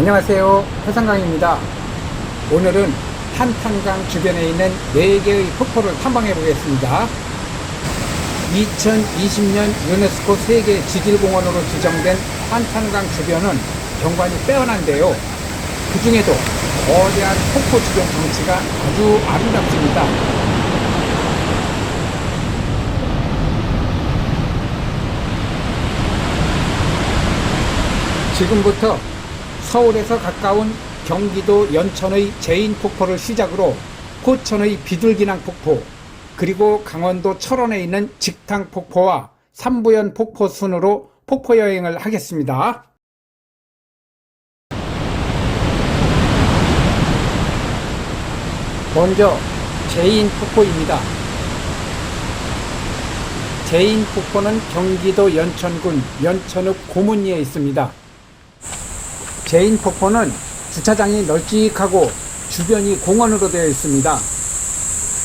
안녕하세요. 해상강입니다. 오늘은 한탄강 주변에 있는 4개의 폭포를 탐방해 보겠습니다. 2020년 유네스코 세계 지질공원으로 지정된 한탄강 주변은 경관이 빼어난데요. 그 중에도 거대한 폭포 주변 경치가 아주 아름답습니다. 지금부터 서울에서 가까운 경기도 연천의 제인 폭포를 시작으로 포천의 비둘기낭 폭포, 그리고 강원도 철원에 있는 직탕 폭포와 삼부연 폭포 순으로 폭포 여행을 하겠습니다. 먼저 제인 폭포입니다. 제인 폭포는 경기도 연천군 연천읍 고문리에 있습니다. 제인 폭포는 주차장이 널찍하고 주변이 공원으로 되어 있습니다.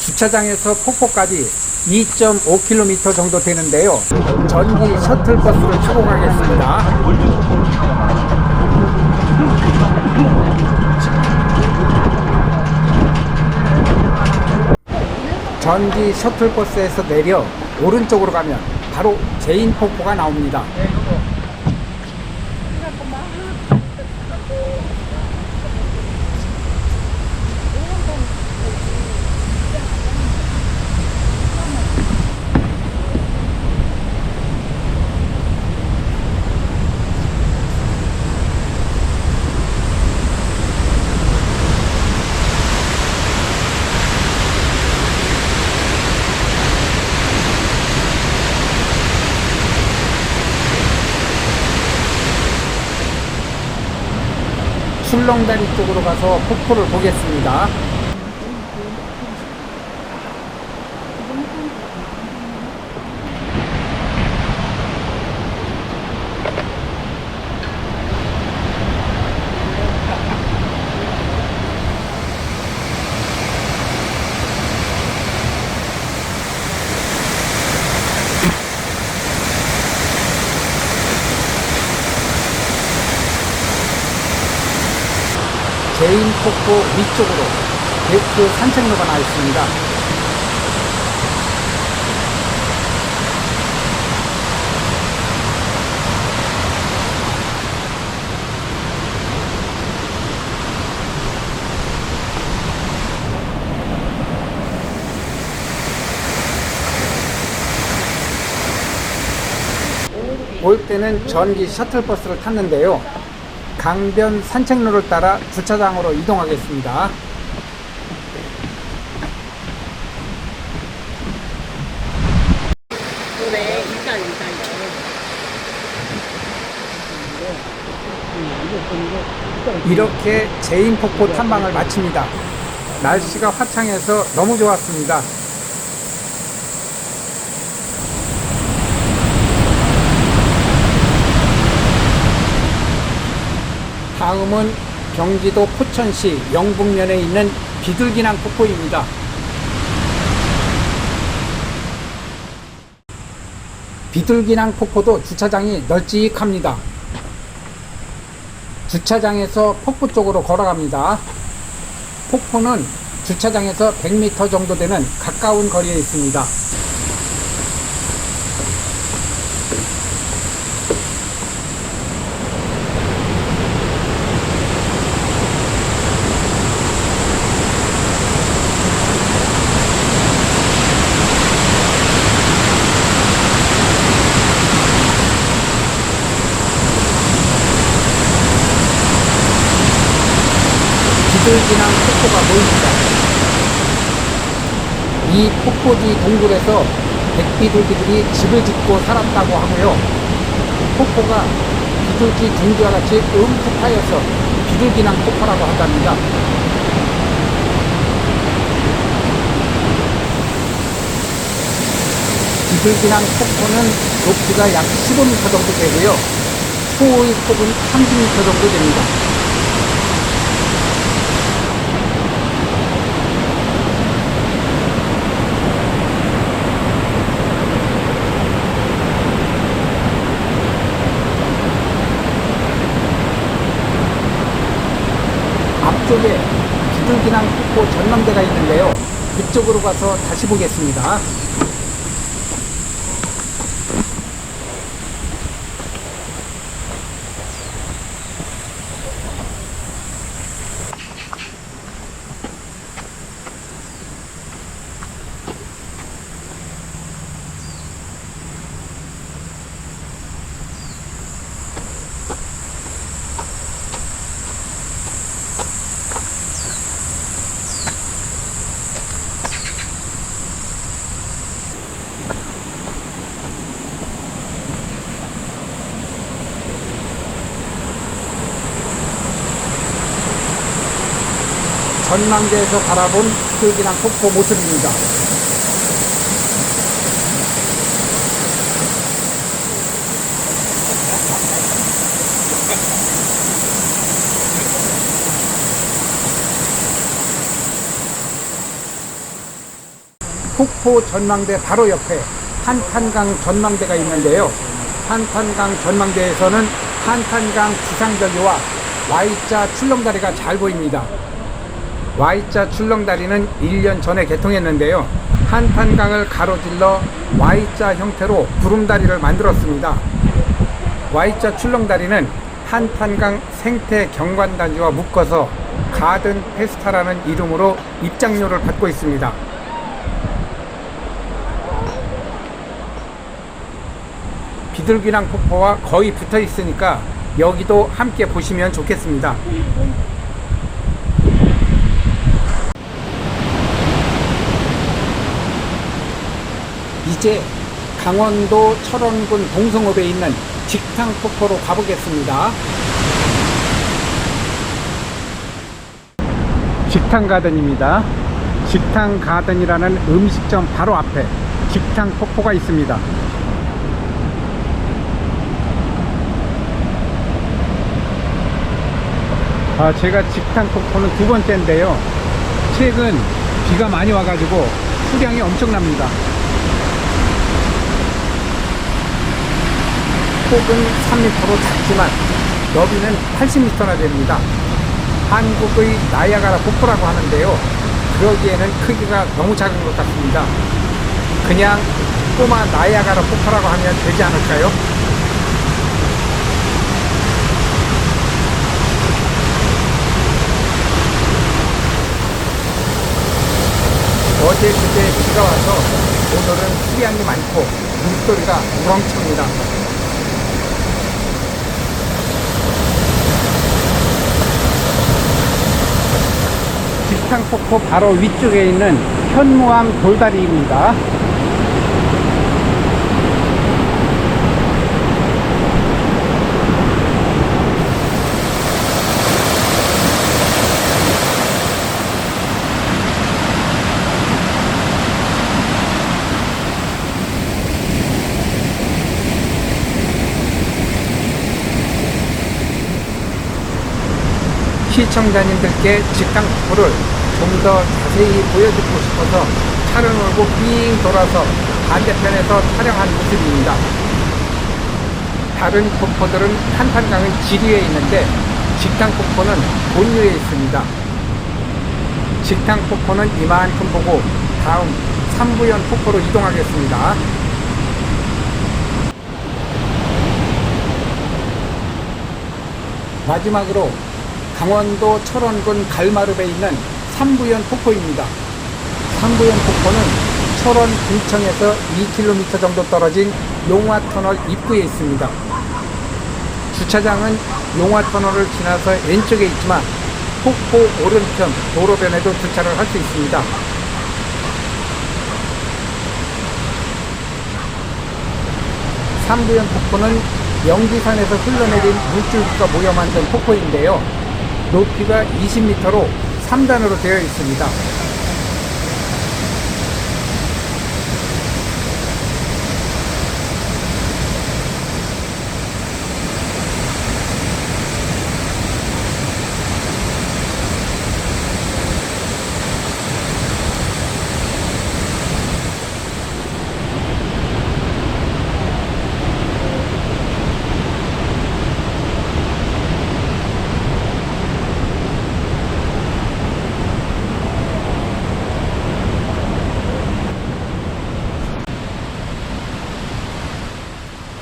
주차장에서 폭포까지 2.5km 정도 되는데요. 전기 셔틀버스를 타고 가겠습니다. 전기 셔틀버스에서 내려 오른쪽으로 가면 바로 제인 폭포가 나옵니다. 출렁다리 쪽으로 가서 폭포를 보겠습니다. 제인 폭포 위쪽으로 데크 산책로가 나와 있습니다. 올 때는 전기 셔틀버스를 탔는데요. 강변 산책로를 따라 주차장으로 이동하겠습니다. 그래, 이따 이따요. 이렇게 제인 폭포 탐방을 마칩니다. 날씨가 화창해서 너무 좋았습니다. 다음은 경기도 포천시 영북면에 있는 비둘기낭 폭포입니다. 비둘기낭 폭포도 주차장이 널찍합니다. 주차장에서 폭포 쪽으로 걸어갑니다. 폭포는 주차장에서 100m 정도 되는 가까운 거리에 있습니다. 비둘기낭 폭포가 보입니다. 이 폭포지 동굴에서 백비둘기들이 집을 짓고 살았다고 하고요. 폭포가 비둘기 둥지와 같이 음푹하여서 비둘기낭 폭포라고 한답니다. 비둘기낭 폭포는 높이가 약 15m 정도 되고요. 초의 폭은 30m 정도 됩니다. 북쪽에 비둘기낭 폭포 전망대가 있는데요. 그쪽으로 가서 다시 보겠습니다. 전망대에서 바라본 비둘기낭 폭포 모습입니다. 폭포 전망대 바로 옆에 한탄강 전망대가 있는데요. 한탄강 전망대에서는 한탄강 지상절교와 Y자 출렁다리가 잘 보입니다. Y자 출렁다리는 1년 전에 개통했는데요. 한탄강을 가로질러 Y자 형태로 구름다리를 만들었습니다. Y자 출렁다리는 한탄강 생태 경관 단지와 묶어서 가든 페스타라는 이름으로 입장료를 받고 있습니다. 비둘기랑 폭포와 거의 붙어 있으니까 여기도 함께 보시면 좋겠습니다. 이제 강원도 철원군 동성읍에 있는 직탕폭포로 가보겠습니다. 직탕가든입니다. 직탕가든이라는 음식점 바로 앞에 직탕폭포가 있습니다. 아, 제가 직탕폭포는 두 번째인데요. 최근 비가 많이 와가지고 수량이 엄청납니다. 폭은 3m로 작지만 너비는 80m나 됩니다. 한국의 나이아가라 폭포라고 하는데요. 그러기에는 크기가 너무 작은 것 같습니다. 그냥 꼬마 나이아가라 폭포라고 하면 되지 않을까요? 어제 그제 비가 와서 오늘은 수량이 많고 물소리가 우렁찹니다. 직탕폭포 바로 위쪽에 있는 현무암 돌다리입니다. 시청자님들께 직탕폭포를 좀 더 자세히 보여드리고 싶어서 차를 몰고 빙 돌아서 반대편에서 촬영한 모습입니다. 다른 폭포들은 한탄강의 지리에 있는데 직탕 폭포는 본류에 있습니다. 직탕 폭포는 이만큼 보고 다음 삼부연 폭포로 이동하겠습니다. 마지막으로 강원도 철원군 갈마룹에 있는 삼부연 폭포입니다. 삼부연 폭포는 철원 군청에서 2km 정도 떨어진 용화터널 입구에 있습니다. 주차장은 용화터널을 지나서 왼쪽에 있지만 폭포 오른편 도로변에도 주차를 할 수 있습니다. 삼부연 폭포는 영지산에서 흘러내린 물줄기가 모여 만든 폭포인데요. 높이가 20m로 3단으로 되어 있습니다.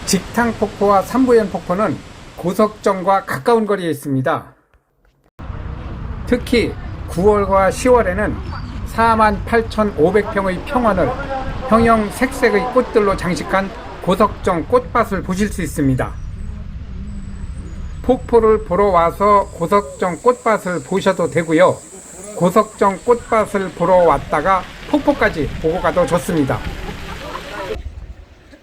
직탕 폭포와 삼부연 폭포는 고석정과 가까운 거리에 있습니다. 특히 9월과 10월에는 48,500평의 평원을 형형 색색의 꽃들로 장식한 고석정 꽃밭을 보실 수 있습니다. 폭포를 보러 와서 고석정 꽃밭을 보셔도 되고요. 고석정 꽃밭을 보러 왔다가 폭포까지 보고 가도 좋습니다.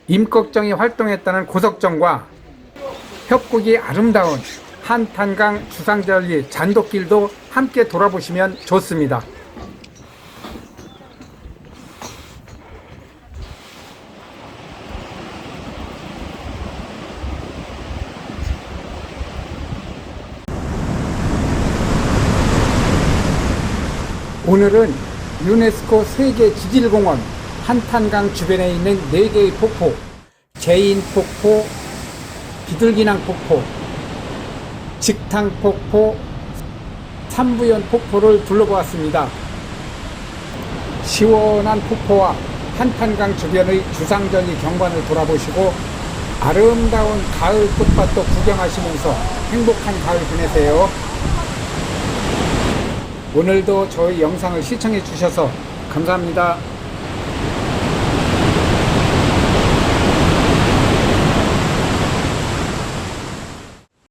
임꺽정이 활동했다는 고석정과 협곡이 아름다운 한탄강 주상절리 잔돗길도 함께 돌아보시면 좋습니다. 오늘은 유네스코 세계 지질공원 한탄강 주변에 있는 4개의 폭포, 제인 폭포, 비둘기낭 폭포, 직탕 폭포, 삼부연 폭포를 둘러보았습니다. 시원한 폭포와 한탄강 주변의 주상절리 경관을 돌아보시고 아름다운 가을 꽃밭도 구경하시면서 행복한 가을 보내세요. 오늘도 저희 영상을 시청해 주셔서 감사합니다.